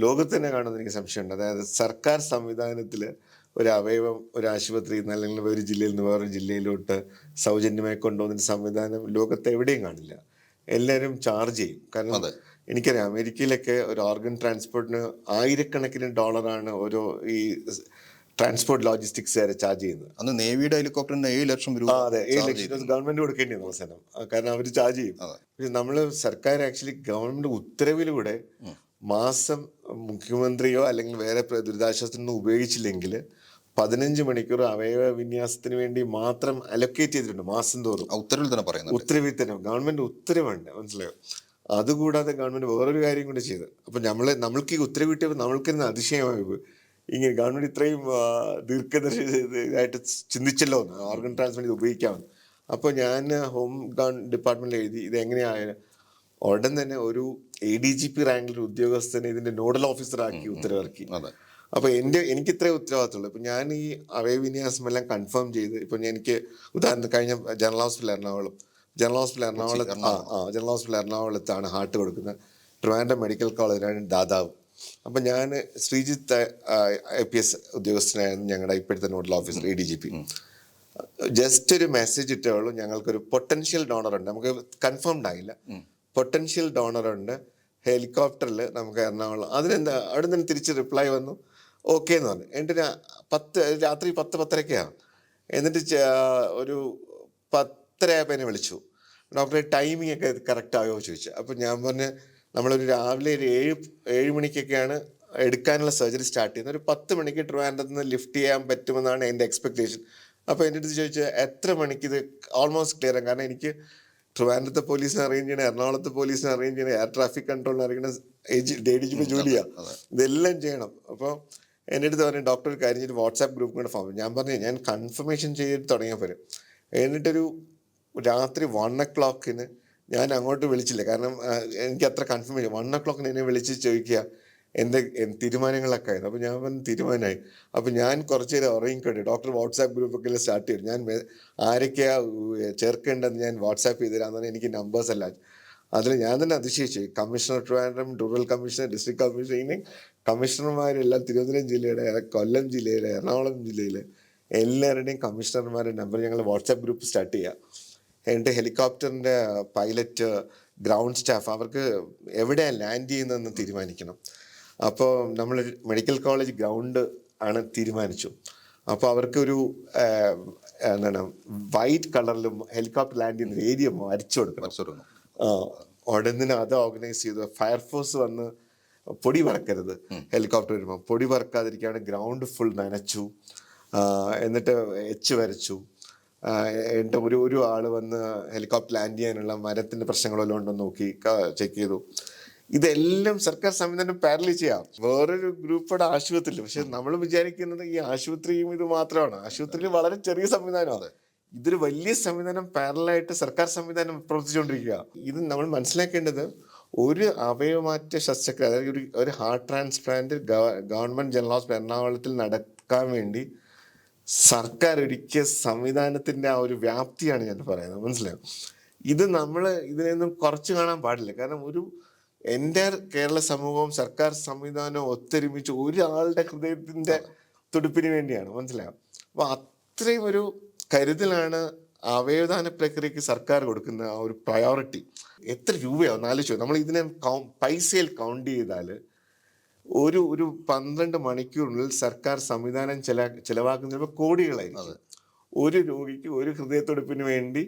ലോകത്ത് തന്നെ കാണുന്ന എനിക്ക് സംശയമുണ്ട്. അതായത് സർക്കാർ സംവിധാനത്തിൽ ഒരു അവയവം ഒരു ആശുപത്രിയിൽ നിന്ന് അല്ലെങ്കിൽ ഒരു ജില്ലയിൽ നിന്ന് വേറൊരു ജില്ലയിലോട്ട് സൗജന്യമായി കൊണ്ടുപോകുന്ന സംവിധാനം ലോകത്ത് എവിടെയും കാണില്ല. എല്ലാവരും ചാർജ് ചെയ്യും. കാരണം. എനിക്കറിയാം അമേരിക്കയിലൊക്കെ ഒരു ഓർഗൻ ട്രാൻസ്പോർട്ടിന് ആയിരക്കണക്കിന് ഡോളറാണ് ഓരോ ഈ ട്രാൻസ്പോർട്ട് ലോജിസ്റ്റിക്സ് വരെ ചാർജ് ചെയ്യുന്നത്. അന്ന് നേവിയുടെ ഹെലികോപ്റ്ററിന് ഏഴ് ലക്ഷം രൂപ അതെ. ഏഴ് ലക്ഷം ഗവൺമെന്റ് കൊടുക്കേണ്ടി വന്നു അവസാനം. കാരണം അവർ ചാർജ് ചെയ്യും. നമ്മൾ സർക്കാർ ആക്ച്വലി ഗവൺമെന്റ് ഉത്തരവിലൂടെ മാസം മുഖ്യമന്ത്രിയോ അല്ലെങ്കിൽ വേറെ ദുരിതാശ്വാസത്തിനൊന്നും ദുരിതാശ്വാസത്തിനോ ഉപയോഗിച്ചില്ലെങ്കിൽ പതിനഞ്ച് മണിക്കൂർ അവയവ വിന്യാസത്തിന് വേണ്ടി മാത്രം അലൊക്കേറ്റ് ചെയ്തിട്ടുണ്ട് മാസം തോറും. ഉത്തരവിൽ തന്നെ പറയുന്നത് ഉത്തരവിൽ തന്നെ ഗവൺമെന്റ് ഉത്തരവുണ്ട് മനസ്സിലായോ? അതുകൂടാതെ ഗവൺമെന്റ് വേറൊരു കാര്യം കൂടി ചെയ്തു. അപ്പൊ നമ്മൾ നമ്മൾക്ക് ഈ ഉത്തരവ് കിട്ടിയപ്പോൾ നമ്മൾക്ക് തന്നെ അതിശയമായി. ഇങ്ങനെ ഗവൺമെന്റ് ഇത്രയും ദീർഘദർശി ഇതായിട്ട് ചിന്തിച്ചല്ലോ എന്ന് ഓർഗൻ ട്രാൻസ്പ്ലാന്റ് ഇത് ഉപയോഗിക്കാമെന്ന്. അപ്പോൾ ഞാൻ ഹോം ഗവൺ ഡിപ്പാർട്ട്മെന്റിൽ എഴുതി ഇത് എങ്ങനെയായാലും ഉടൻ തന്നെ ഒരു എ ഡി ജി പി റാങ്കിൽ ഒരു ഉദ്യോഗസ്ഥനെ ഇതിന്റെ നോഡൽ ഓഫീസർ ആക്കി ഉത്തരവിറക്കി. അപ്പൊ എന്റെ എനിക്ക് ഇത്രേ ഉത്തരവാദിത്തമുള്ളൂ ഇപ്പൊ ഞാൻ ഈ അവയവിന്യാസം എല്ലാം കൺഫേം ചെയ്ത് ഇപ്പൊ എനിക്ക് ഉദാഹരണത്തിന് കഴിഞ്ഞ general hospital Ernakulam general hospital എറണാകുളത്ത് ആ ആ ജനറൽ ഹോസ്പിറ്റൽ എറണാകുളത്താണ് ഹാർട്ട് കൊടുക്കുന്നത്. ട്രിവാൻഡ്രം മെഡിക്കൽ കോളേജിലാണ് ദാതാവ്. അപ്പൊ ഞാൻ ശ്രീജിത്ത് ഐ പി എസ് ഉദ്യോഗസ്ഥനായിരുന്നു ഞങ്ങളുടെ ഇപ്പോഴത്തെ nodal officer A D G P just ഒരു മെസ്സേജ് ഇട്ടേ ഉള്ളൂ. ഞങ്ങൾക്കൊരു പൊട്ടൻഷ്യൽ ഡോണർ ഉണ്ട്. നമുക്ക് കൺഫേംഡ് ആയില്ല. പൊട്ടൻഷ്യൽ ഡോണറുണ്ട്. ഹെലികോപ്റ്ററിൽ നമുക്ക് എറണാകുളം അതിനെന്താ അവിടെ നിന്ന് തിരിച്ച് റിപ്ലൈ വന്നു? ഓക്കെ എന്ന് പറഞ്ഞു. എന്നിട്ട് പത്ത് രാത്രി പത്ത് പത്തരയ്ക്കാണ് എന്നിട്ട് ഒരു പത്തരയായപ്പോൾ എന്നെ വിളിച്ചു. ഡോക്ടറെ ടൈമിംഗ് ഒക്കെ കറക്റ്റ് ആയോ ചോദിച്ചു. അപ്പോൾ ഞാൻ പറഞ്ഞ് നമ്മളൊരു രാവിലെ ഒരു ഏഴ് ഏഴ് മണിക്കൊക്കെയാണ് എടുക്കാനുള്ള സർജറി സ്റ്റാർട്ട് ചെയ്യുന്നത്. ഒരു പത്ത് മണിക്ക് ട്രിവാൻഡ്രത്ത് നിന്ന് ലിഫ്റ്റ് ചെയ്യാൻ പറ്റുമെന്നാണ് എന്റെ എക്സ്പെക്റ്റേഷൻ അപ്പോൾ എന്റെ അടുത്ത് ചോദിച്ചാൽ എത്ര മണിക്ക് ഇത് ഓൾമോസ്റ്റ് ക്ലിയർ ആണ്? കാരണം എനിക്ക് ട്രിവാൻഡ്രത്തെ പോലീസിനെ അറേഞ്ച് ചെയ്യണം എറണാകുളത്തെ പോലീസിനെ അറേഞ്ച് ചെയ്യണം എയർ ട്രാഫിക് കൺട്രോളിനെ അറിയണം ഡി ഡി ജി പി ജോലിയാണ് ഇതെല്ലാം ചെയ്യണം. അപ്പോൾ എന്റെ അടുത്ത് പറഞ്ഞു ഡോക്ടർ കാര്യം ചെയ്ത് വാട്സാപ്പ് ഗ്രൂപ്പ് കൂടെ ഫോം ഞാൻ പറഞ്ഞു ഞാൻ കൺഫർമേഷൻ ചെയ്ത് തുടങ്ങിയപ്പോൾ എന്നിട്ടൊരു രാത്രി വൺ ഒ ക്ലോക്കിന് ഞാൻ അങ്ങോട്ട് വിളിച്ചില്ല. കാരണം എനിക്ക് അത്ര കൺഫർമേഷൻ വൺ ഒ ക്ലോക്കിന് എന്നെ വിളിച്ച് ചോദിക്കുക. എന്റെ എൻ- തീരുമാനങ്ങളൊക്കെ ആയിരുന്നു. അപ്പോൾ ഞാൻ വന്ന് തീരുമാനമായി. അപ്പോൾ ഞാൻ കുറച്ച് നേരം ഉറങ്ങിക്കോട്ടെ ഡോക്ടർ വാട്സാപ്പ് ഗ്രൂപ്പൊക്കെ സ്റ്റാർട്ട് ചെയ്തു. ഞാൻ ആരൊക്കെയാണ് ചേർക്കേണ്ടതെന്ന് ഞാൻ വാട്സാപ്പ് ചെയ്ത് തരാമെന്നാണ് എനിക്ക് നമ്പേഴ്സ് എല്ലാം. അതിൽ ഞാൻ തന്നെ അതിശയിച്ചു. Commissioner Trivandrum rural commissioner district commissioner ഇനി കമ്മീഷണർമാരെല്ലാം തിരുവനന്തപുരം ജില്ലയുടെ കൊല്ലം ജില്ലയിലെ എറണാകുളം ജില്ലയിലെ എല്ലാവരുടെയും കമ്മീഷണർമാരുടെ നമ്പർ ഞങ്ങൾ വാട്സാപ്പ് ഗ്രൂപ്പ് സ്റ്റാർട്ട് ചെയ്യുക എന്നിട്ട് ഹെലികോപ്റ്ററിന്റെ പൈലറ്റ് ഗ്രൗണ്ട് സ്റ്റാഫ് അവർക്ക് എവിടെയാണ് ലാൻഡ് ചെയ്യുന്നതെന്ന് തീരുമാനിക്കണം. അപ്പോൾ നമ്മൾ മെഡിക്കൽ കോളേജ് ഗ്രൗണ്ട് ആണ് തീരുമാനിച്ചു. അപ്പോൾ അവർക്കൊരു എന്താണ് വൈറ്റ് കളറിലും ഹെലികോപ്റ്റർ ലാൻഡ് ചെയ്യുന്ന ഏരിയ വരച്ചു കൊടുക്കണം. ഉടനെ അത് ഓർഗനൈസ് ചെയ്തു. ഫയർഫോഴ്സ് വന്ന് പൊടി പറക്കരുത് ഹെലികോപ്റ്റർ വരുമ്പോൾ പൊടി പറക്കാതിരിക്കാണ് ഗ്രൗണ്ട് ഫുൾ നനച്ചു. എന്നിട്ട് എച്ച് വരച്ചു. എന്നിട്ട് ഒരു ഒരു ആൾ വന്ന് ഹെലികോപ്റ്റർ ലാൻഡ് ചെയ്യാനുള്ള മരത്തിന്റെ പ്രശ്നങ്ങളെല്ലാം ഉണ്ടോ നോക്കി ചെക്ക് ചെയ്തു. ഇതെല്ലാം സർക്കാർ സംവിധാനം പാരലി ചെയ്യാം. വേറൊരു ഗ്രൂപ്പുടെ ആശുപത്രിയിൽ പക്ഷെ നമ്മൾ വിചാരിക്കുന്നത് ഈ ആശുപത്രിയും ഇത് മാത്രമാണ്. ആശുപത്രിയിൽ വളരെ ചെറിയ സംവിധാനമാണ് ഇതൊരു വലിയ സംവിധാനം പാരലായിട്ട് സർക്കാർ സംവിധാനം പ്രവർത്തിച്ചുകൊണ്ടിരിക്കുക. ഇത് നമ്മൾ മനസ്സിലാക്കേണ്ടത് ഒരു അവയവമാറ്റ ശസ്ത്രക്രിയ അതായത് ഒരു ഒരു heart transplant government general hospital എറണാകുളത്തിൽ നടക്കാൻ വേണ്ടി സർക്കാർ ഒരുക്കിയ സംവിധാനത്തിന്റെ ആ ഒരു വ്യാപ്തിയാണ് ഞാൻ പറയുന്നത്. മനസ്സിലായോ? ഇത് നമ്മൾ ഇതിനൊന്നും കുറച്ച് കാണാൻ പാടില്ല. കാരണം ഒരു എന്റെ കേരള സമൂഹവും സർക്കാർ സംവിധാനവും ഒത്തൊരുമിച്ച് ഒരാളുടെ ഹൃദയത്തിന്റെ തുടുപ്പിന് വേണ്ടിയാണ്. മനസ്സിലാവും അപ്പോൾ അത്രയും ഒരു കരുതലാണ് അവയവദാന പ്രക്രിയക്ക് സർക്കാർ കൊടുക്കുന്ന ആ ഒരു പ്രയോറിറ്റി എത്ര രൂപയാവും? ആലോചിച്ചു നമ്മൾ ഇതിനെ പൈസയിൽ കൗണ്ട് ചെയ്താൽ ഒരു ഒരു പന്ത്രണ്ട് മണിക്കൂറിനുള്ളിൽ സർക്കാർ സംവിധാനം ചില ചിലവാക്കുന്ന ചിലപ്പോൾ കോടികളായിരിക്കും. ഒരു രോഗിക്ക് ഒരു ഹൃദയത്തുടിപ്പിന് വേണ്ടി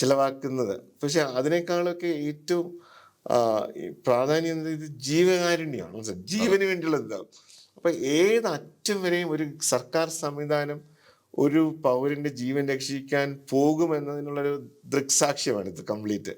ചിലവാക്കുന്നത്. പക്ഷെ അതിനേക്കാളൊക്കെ ഏറ്റവും പ്രാധാന്യം ഇത് ജീവകാരുണ്യമാണ്? ജീവന് വേണ്ടിയുള്ള ഇതാണ് അപ്പൊ ഏത് അറ്റം വരെയും ഒരു സർക്കാർ സംവിധാനം ഒരു പൗരന്റെ ജീവൻ രക്ഷിക്കാൻ പോകുമെന്നതിനുള്ളൊരു ദൃക്സാക്ഷ്യമാണ് ഇത് കംപ്ലീറ്റ്